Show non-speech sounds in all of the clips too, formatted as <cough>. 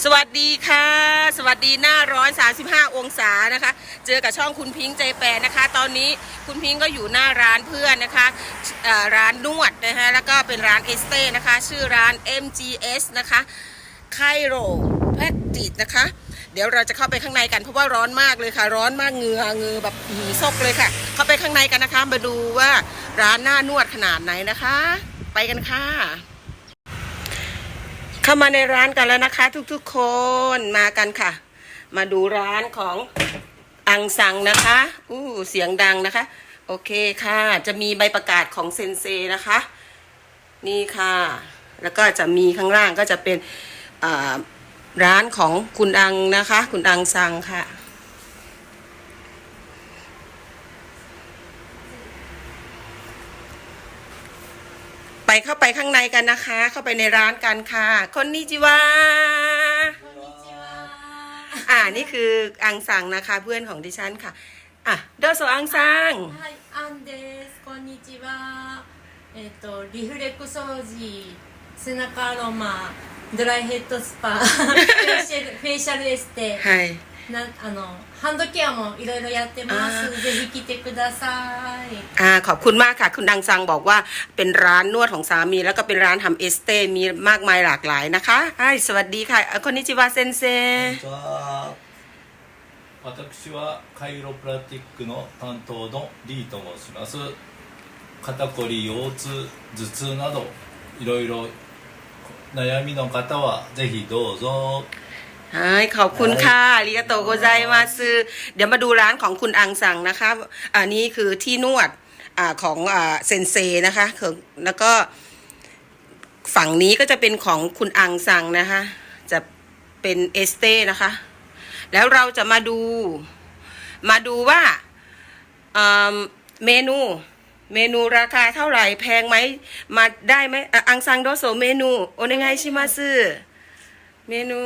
สวัสดีค่ะ สวัสดีหน้าร้อน 35 องศานะคะ เจอกับช่องคุณพิงค์ใจแปรนะคะ ตอนนี้คุณพิงค์ก็อยู่หน้าร้านเพื่อนนะคะร้านนวดนะคะแล้วก็เป็นร้านเอสเต้นะคะ ชื่อร้าน MGS นะคะไคโรแพทจิตนะคะ เดี๋ยวเราจะเข้าไปข้างในกันเพราะว่าร้อนมากเลยค่ะ ร้อนมากเงือเงือแบบหืซกเลยค่ะ เข้าไปข้างในกันนะคะมาดูว่าร้านหน้านวดขนาดไหนนะคะ ไปกันค่ะ เข้ามาในร้านกันแล้วนะคะ ทุกๆคนมากันค่ะ มาดูร้านของอังสังนะคะอู้เสียงดังนะคะ โอเคค่ะ จะมีใบประกาศของเซนเซนะคะ นี่ค่ะ แล้วก็จะมีข้างล่างก็จะเป็นร้านของคุณอังนะคะ คุณอังสังค่ะ ไปเข้าไปข้างในกันนะคะ เข้าไปในร้านกันค่ะ คนนิจิวาอ่า นี่คืออังสังนะคะ เพื่อนของดิฉันค่ะ อ่ะโดโซอังซัง はい、アンです。こんにちは。えっ、と、リフレク掃除、背中アロマ、ドライヘッドスパ、フェイシャル、フェイシャルエステ、はい な、あの、ハンドケアもいろいろやってまあす。ぜひ来てください。 อ่าขอบคุณมากค่ะ คุณดังซังบอกว่าเป็นร้านนวดของสามี แล้วก็เป็นร้านทำเอสเต้มีมากมายหลากหลายนะคะはいสวัสดีค่ะอ่ะคนนิจิวาเซนเซ こんにちは私はカイロプラティックの担当のリーと申します肩こり腰痛頭痛などいろいろ悩みの方はぜひどうぞ ใช่ขอบคุณค่ะอาริกาโตโกไซมาซึเดี๋ยวมาดูร้านของคุณอังสังนะคะ อันนี้คือที่นวดอของเซนเซนะคะแล้วก็ฝั่งนี้ก็จะเป็นของคุณอังสังนะคะ จะเป็นเอสเต้นะคะ แล้วเราจะมาดู มาดูว่าเมนูเมนูราคาเท่าไหร่แพงไหมมาได้ไหมอังซังโดโซเมนู โอเนไงชิมาซึเมนู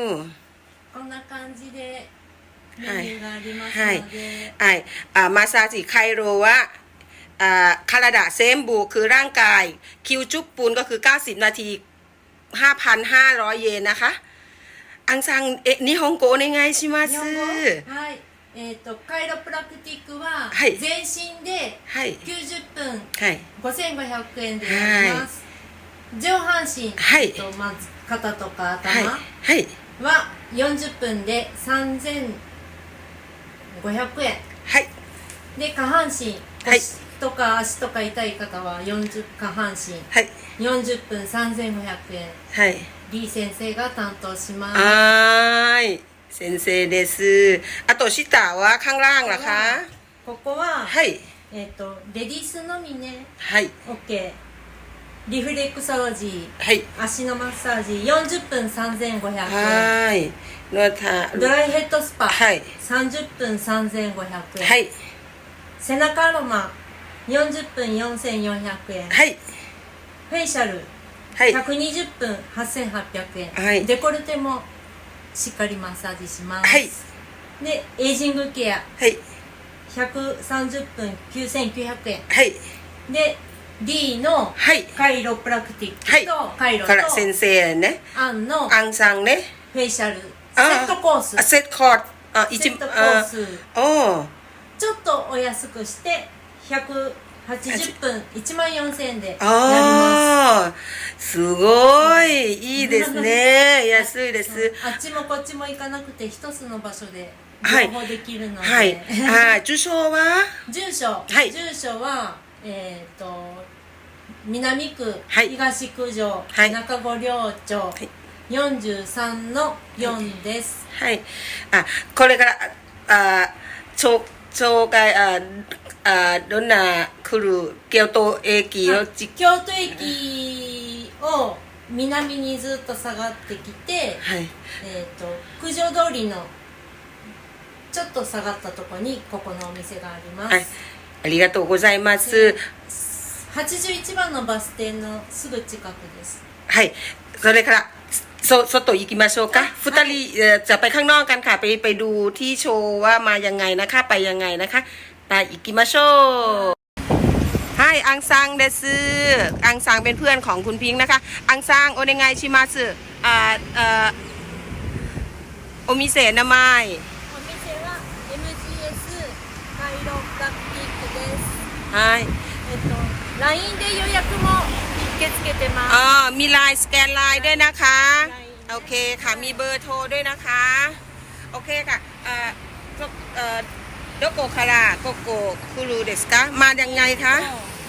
こんな感じで、メニューがありますはいので、 ไออ่ามาซาจิไคโรวะอ่าคาราดะเซมบูคือร่างกาย คิวจุกปูนก็คือ 90 นาที 5,500 เยนนะคะ อังซัง เอะนิฮงโกในไงชิมา 日 ซึ 本語はい。えっ、と、カイロプラクティックは、はい全身で ให้ 90分 ให้ 5500円でやります、上半身、はいえっとまず肩とか ให้ 頭 ให้ は40分で3500円はい。で下半身。はい。腰とか足とか痛い方は40下半身。はい。40分3500円はい。B 先生が担当します。はーい。先生です。あと下はข้างล่ここははい。えっ、とレディースのみね。はい。OK リフレクソロジー、はい、足のマッサージ40分3500円。はい。ドライヘッドスパ、はい、30分3500円、はい、背中アロマ40分4400円、はい、フェイシャル、はい、120分8800円、はい、デコルテもしっかりマッサージします、はい、でエイジングケア、はい、130分9900円、はい、で D のカイロプラクティックと、はい、カイロとから先生ね。アンのアンさんね。フェイシャルセットコース。セットコース。あセットコース。ちょっとお安くして180分1万4000円でああすごい。いいですね。<laughs> 安いです。あっちもこっちも行かなくて一つの場所で情報できるので、はい、はい、あ <laughs> 住所は？住所、はい、住所はえ南区、はい。東九条、はい。中五寮町、い。43の4です、はい。あこれからあ紹紹介ああどんな来る京都駅のち京都駅を南にずっと下がってきて、はい。えっ、と九条通りのちょっと下がったところにここのお店があります、はい。ありがとうございます81番のバス停のすぐ近くですはいそれからそ外行きましょうか あ二人เอ่อจะไปข้างนอกกันค่ะ ไปไปดูที่โชว์ว่ามายังไงนะคะ ไปยังไงนะคะไป行きましょうはいอังซังเดซอังซังเป็นเพื่อนของคุณพิงค์นะคะ อังซังโอเนไงชิมาสึอ่าเอ่อ โอมิเซนาไมาย お店は MGS カイロプラクティックです ใช่ えっと LINE で予約も受け付けてます อ๋อมีไลน์สแกนไลน์ด้วยนะคะ ไลน์ โอเคค่ะ มีเบอร์โทรด้วยนะคะ โอเคค่ะเอ่อเอ่อโดโกคาราโกโกคุรุเดสกะมายังไงคะ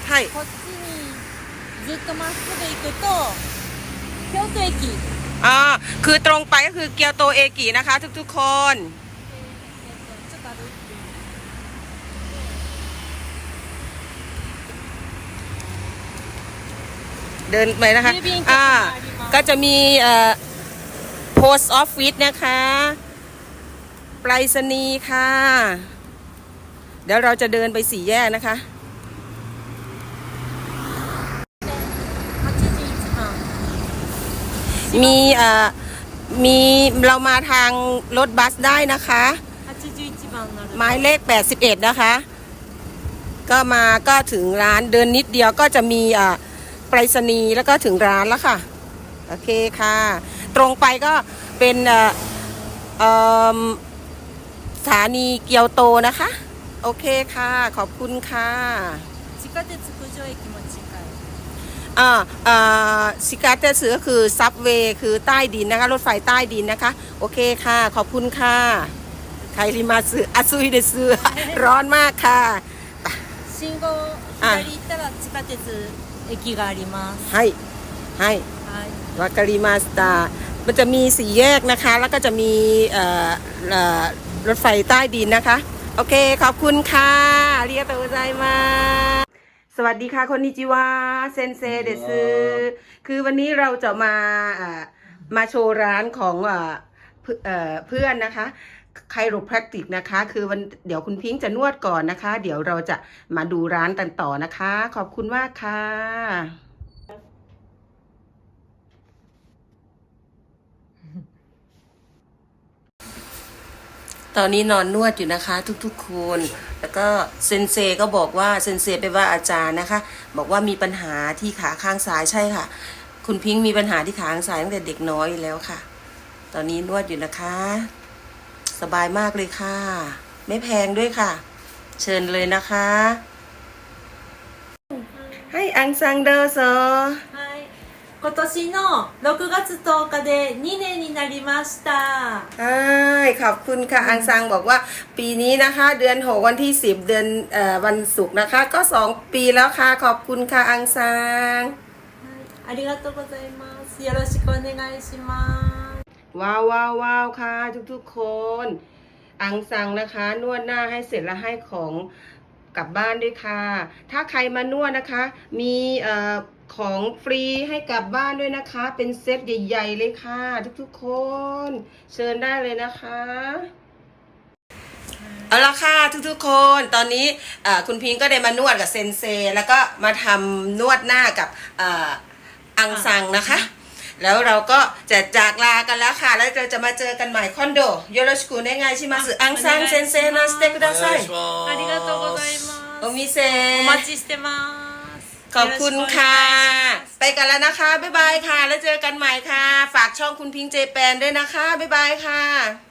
ใช่ こっちにずっとまっすぐ行くと京都駅 อ่าคือตรงไปก็คือเกียวโตเอกินะคะ ทุกๆคน เดินไปนะคะ อ่า ก็จะมีเอ่อโพสต์ออฟฟิศนะคะไพรษนียค่ะ เดี๋ยวเราจะเดินไปสี่แยกนะคะ มีเอ่อ มีเรามาทางรถบัสได้นะคะ หมายเลข 81 นะคะ ก็มาก็ถึงร้านเดินนิดเดียวก็จะมีอ่อ ไปรษณีย์แล้วก็ถึงร้านแล้วค่ะ โอเคค่ะ ตรงไปก็เป็นเอ่อเอิ่มสถานีเกียวโตนะคะ โอเคค่ะ ขอบคุณค่ะ 地下鉄九条駅も近い อ่าอ่าซิกาเตสือก็คือซับเวย์คือใต้ดินนะคะ รถไฟใต้ดินนะคะ โอเคค่ะ ขอบคุณค่ะใครริมาสืออาซุยเดสือ ร้อนมากค่ะ 信号あ左行ったら地下鉄 駅があります ให้ ให้ はい วาการิมาสตามันจะมีสี่แยกนะคะ แล้วก็จะมีเอ่อเอ่อรถไฟใต้ดินนะคะ โอเค ขอบคุณค่ะเรียกตัวใจมา สวัสดีค่ะคนนิจิวาเซนเซเดซึคือวันนี้เราจะมาอ่ามาโชว์ร้านของอ่าเพื่อเอ่อเพื่อนนะคะ ไคโรพ r กติกนะคะ คือวันเดี๋ยวคุณพิงค์จะนวดก่อนนะคะ เดี๋ยวเราจะมาดูร้านกันต่อนะคะ ขอบคุณมากค่ะตอนนี้นอนนวดอยู่นะคะ ทุกๆคน แล้วก็เซนเซก็บอกว่าเซนเซไปว่าอาจารย์นะคะ บอกว่ามีปัญหาที่ขาข้างซ้ายใช่ค่ะ คุณพิงค์มีปัญหาที่ขาข้างซ้ายตั้งแต่เด็กน้อยอยู่แล้วค่ะ ตอนนี้นวดอยู่นะคะ สบายมากเลยค่ะ ไม่แพงด้วยค่ะ เชิญเลยนะคะ ให้อังซังเดอร์โซ はい今年の6月10日で2年になりました ใช่ขอบคุณค่ะ อังซังบอกว่า ปีนี้นะคะ เดือนหกวันที่สิบเดือนเอ่อวันศุกร์นะคะ ก็สองปีแล้วค่ะ ขอบคุณค่ะ อังซัง はいありがとうございますよろしくお願いします ว้าวว้าวว้าวค่ะ ทุกๆคน อังซังนะคะ นวดหน้าให้เสร็จแล้วให้ของกลับบ้านด้วยค่ะ ถ้าใครมานวดนะคะ มีเอ่อของฟรีให้กลับบ้านด้วยนะคะ เป็นเซตใหญ่ ๆ เลยค่ะ ทุกๆคน เชิญได้เลยนะคะเอาละค่ะทุกๆคนตอนนี้คุณพิงก็ได้มานวดกับเซนเซ แล้วก็มาทำนวดหน้ากับอ่ออังซังนะคะ แล้วเราก็จะจากลากันแล้วค่ะ แล้วเราจะมาเจอกันใหม่คอนโดโยโรชิคุเนไงชิมาสึอังซังเซนเซนะสเตกุดาไซ お願いしますありがとうございま โอ す มิเซ お待ちしてます ขอบคุณค่ะ ไปกันแล้วนะคะ บ๊ายบายค่ะ แล้วเจอกันใหม่ค่ะ ฝากช่องคุณพิงค์เจแปนด้วยนะคะ บ๊ายบายค่ะ